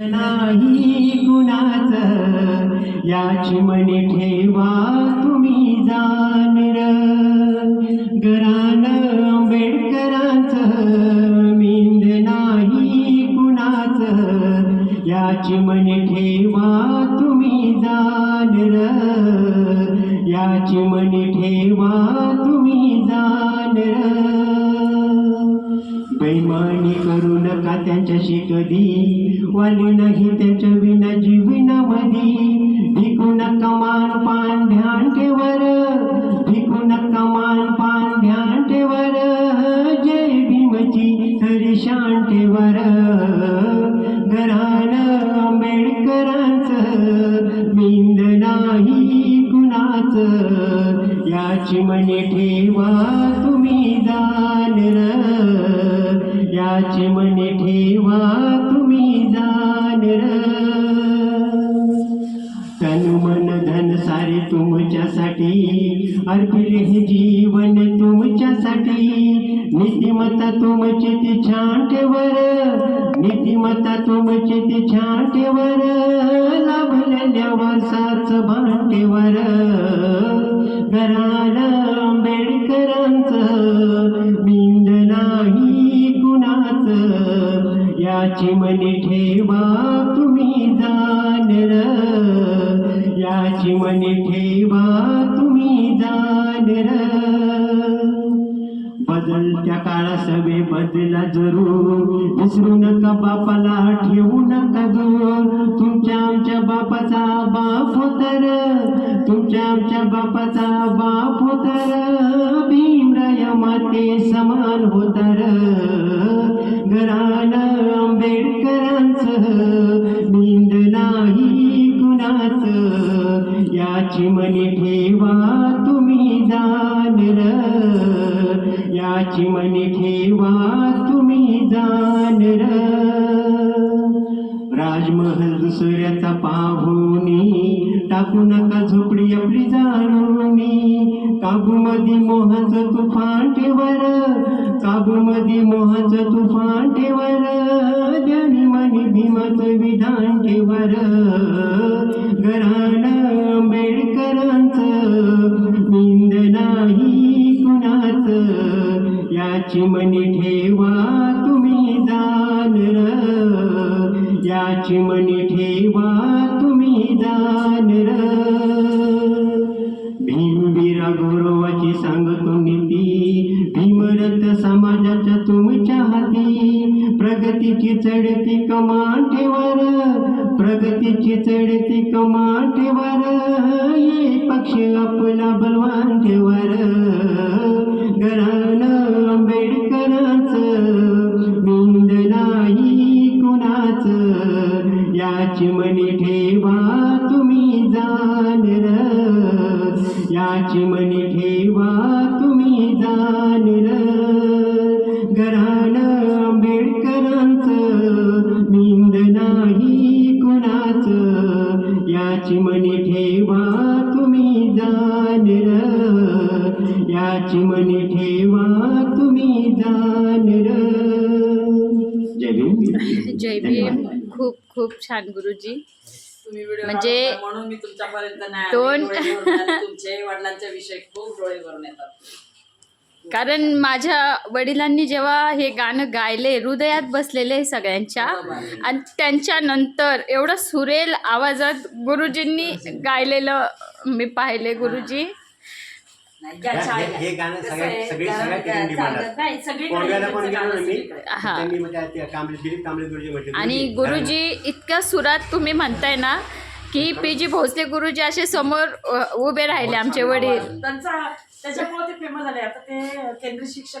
नाही कुणाच याची मने ठेवा तुम्ही जाण र गरान आंबेडकरांच मिंद नाही कुणाच याची मने ठेवा तुम्ही जाण र याची मने ठेवा तुम्ही जाण र बैमानी करू नका त्यांच्याशी कधी. वाली नाही त्यांच्या विना जीवनामधी भिकू नका मान पान ध्यान ठेवर. भिकू नका मान पान ध्यान ठेवर. जय भीमची हरी शान ठेवर. घरान आंबेडकरांचं बिंद नाही कुणाच. याची मने ठेवा तुम्ही जाण र मने ठेवा तुम्ही जाण र तन मन धन सारे तुमच्यासाठी अर्पिले हे जीवन तुमच्यासाठी. नीतिमत्ता तुमची ती छान नीतिमत्ता तुमची ती छान लाभलेल्या वर्षाच भांटेवर घराला आंबेडकरांचं याची मने ठेवा तुम्ही जाण र याची मने ठेवा तुम्ही जाण र बदलत्या काळा सवे बदला जरूर. विसरू नका बापाला ठेवू नका दूर. तुमच्या आमच्या बापाचा बाप होतर. तुमच्या आमच्या बापाचा बाप होतर. भीमराया माते समान होतर. याची मने ठेवा तुम्ही जाण र याची मने ठेवा तुम्ही जाण र राजमहल दुसऱ्याचा पाहुनी टाकू नका झोपडी आपली जाणवणी काबूमध्ये मोहाचं तुफान ठेवर काबूमध्ये मोहाचं तुफान ठेवर. मत विधान ठेवर घराणा आंबेडकरांचं निंद नाही कुणाच. याची मनी ठेवा तुम्ही जान र याची मनी ठेवा तुम्ही जाण नीती समाजाच्या तुमच्या हाती. प्रगतीची चढती कमान प्रगतीची चढती कमान ये पक्ष आपला बलवान ठेवर. घरान आंबेडकरांचं बिंद नाही कुणाच. याची मनी ठेवा तुम्ही जाण याची मनी ठेवा याची मनी ठेवा तुम्ही जाण र जय भीम. जय भीम. खूप खूप छान गुरुजी. म्हणजे काढता म्हणून मी तुमच्यापर्यंत नाही आले. दोन- डोळे भरून आले. तुमचे वडिलांच्या विषय खूप डोळे भरून येतात. कारण माझ्या वडिलांनी जेव्हा हे गाणं गायले हृदयात बसलेले सगळ्यांच्या आणि त्यांच्यानंतर एवढं सुरेल आवाजात गुरुजींनी गायलेलं मी पाहिले गुरुजी. नाही, ज्याच्या हे- आई- हे गाणं कसं सगळ्या- आहे, सगळी- गाणं सगळ्या काय ठिकाणी चालत म्हणतात. नाही, सगळीकडे कोंडव्याला पण त्यांचं गेलो ना गाणं मी सगळीकडे. हा. त्यांनी मग त्या- त्या कांबळे दिलीप कांबळे गुरुजी म्हटले आणि गुरुजी, गुरुजी इतक्या सुरात तुम्ही म्हणताय ना की पी जी भोसले गुरुजी असे समोर अ, उभे राहिले आमचे वडील त्यांचा त्याच्यामुळे ते फेमस झाले आता ते केंद्रीय शिक्षक